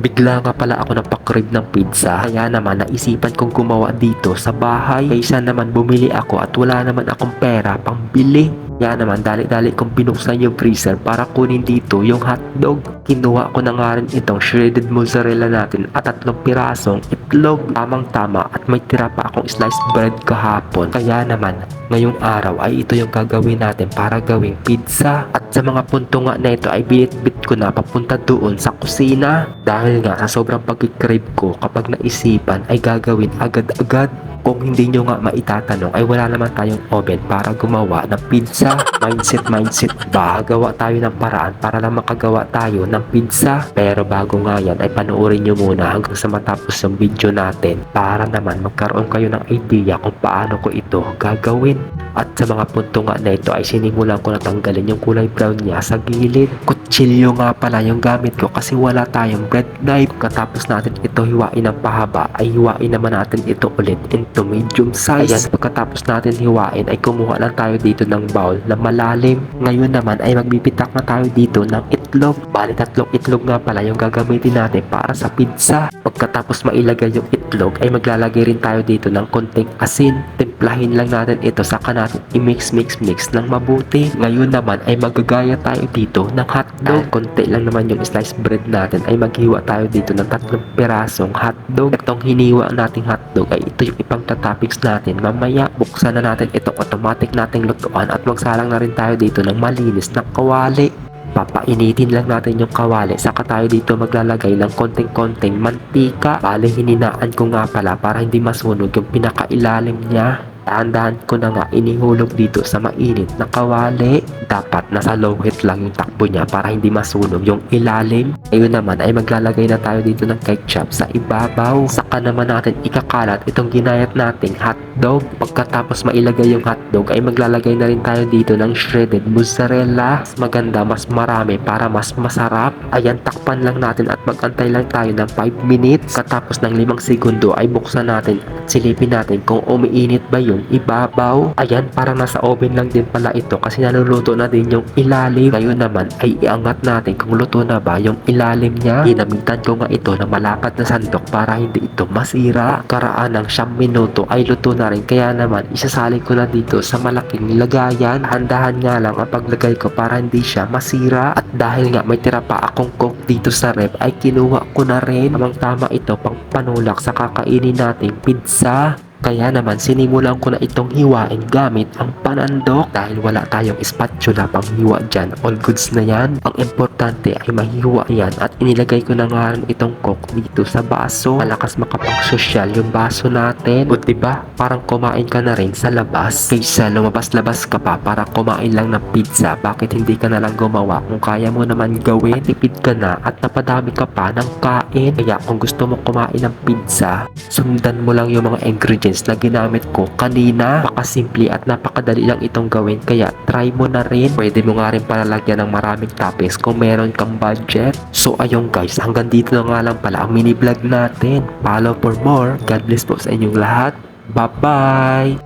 Bigla nga pala ako napakrib ng pizza. Kaya naman naisipan kong gumawa dito sa bahay. Kaysa naman bumili ako at wala naman akong pera pang bili. Kaya naman dali-dali kong binuksan yung freezer para kunin dito yung hotdog. Kinuha ko na nga rin itong shredded mozzarella natin at tatlong pirasong itlog. Tamang tama at may tira pa akong sliced bread kahapon. Kaya naman ngayong araw ay ito yung gagawin natin para gawing pizza. At sa mga punto nga na ito ay binitbit ko na papunta doon sa kusina. Dahil nga sa sobrang pagkikrave ko kapag naisipan ay gagawin agad-agad. Kung hindi nyo nga maitatanong ay wala naman tayong oven para gumawa ng pizza. Mindset, mindset ba? Gawa tayo ng paraan para lang makagawa tayo ng pizza. Pero bago nga yan ay panoorin nyo muna hanggang sa matapos yung video natin para naman magkaroon kayo ng idea kung paano ko ito gagawin. At sa mga punto nga na ito ay sinimulan ko na tanggalin yung kulay brown niya sa gilid. Kutsilyo nga pala yung gamit ko kasi wala tayong bread knife. Katapos natin ito hiwain ng pahaba ay hiwain naman natin ito ulit into medium size. Ayan, pagkatapos natin hiwain ay kumuha lang tayo dito ng bowl na malalim. Ngayon naman ay magbibitak na tayo dito ng itlog. Bali tatlong itlog nga pala yung gagamitin natin para sa pizza. Pagkatapos mailagay yung itlog ay maglalagay rin tayo dito ng konting asin. Timplahin lang natin ito saka natin i-mix mix mix ng mabuti. Ngayon naman ay magagaya tayo dito ng hotdog. Konti lang naman yung sliced bread natin ay maghiwa tayo dito ng tatlong pirasong hotdog. Itong hiniwa nating hotdog ay ito yung ipang toppings natin. Mamaya buksan na natin itong automatic nating lutuan at magsalang na rin tayo dito ng malinis na kawali. Papainitin lang natin yung kawali saka tayo dito maglalagay ng konting-konting mantika. Bale hininaan ko nga pala para hindi masunog yung pinakailalim niya. Dahan-dahan ko na nga inihulog dito sa mainit na kawali. Dapat nasa low heat lang yung takbo niya para hindi masunog yung ilalim. Ayun naman ay maglalagay na tayo dito ng ketchup sa ibabaw. Saka naman natin ikakalat itong ginayat nating hotdog. Pagkatapos mailagay yung hotdog ay maglalagay na rin tayo dito ng shredded mozzarella. Mas maganda, mas marami para mas masarap. Ayan, takpan lang natin at magantay lang tayo ng 5 minutes. Katapos ng 5 segundo ay buksan natin at silipin natin kung umiinit ba yung ibabaw. Ayan, parang nasa oven lang din pala ito kasi naluluto na din yung ilalim. Ngayon naman ay iangat natin kung luto na ba yung ilalim niya. Ginamitan ko nga ito ng malapad na sandok para hindi ito masira. Karaan ng siyam minuto ay luto na rin kaya naman isasali ko na dito sa malaking lagayan. Handahan nga lang ang paglagay ko para hindi siya masira. At dahil nga may tira pa akong coke dito sa rep ay kinuha ko na rin. Tamang tama ito pang panulak sa kakainin nating pizza. Kaya naman sinimulan ko na itong hiwain gamit ang panandok dahil wala tayong spatula pang hiwa dyan. All goods na yan. Ang importante ay mahiwa yan at inilagay ko na nga rin itong coke dito sa baso. Malakas makapang sosyal yung baso natin. O diba parang kumain ka na rin sa labas. Kaysa lumabas-labas ka pa para kumain lang ng pizza. Bakit hindi ka na lang gumawa kung kaya mo naman gawin? Tipid ka na at napadami ka pa ng kain. Kaya kung gusto mo kumain ng pizza, sundan mo lang yung mga ingredients na ginamit ko kanina. Napakasimple at napakadali lang itong gawin kaya try mo na rin. Pwede mo nga rin palalagyan ng maraming toppings kung meron kang budget. So ayun guys, hanggang dito na nga lang pala ang mini vlog natin. Follow for more. God bless po sa inyong lahat. Bye-bye!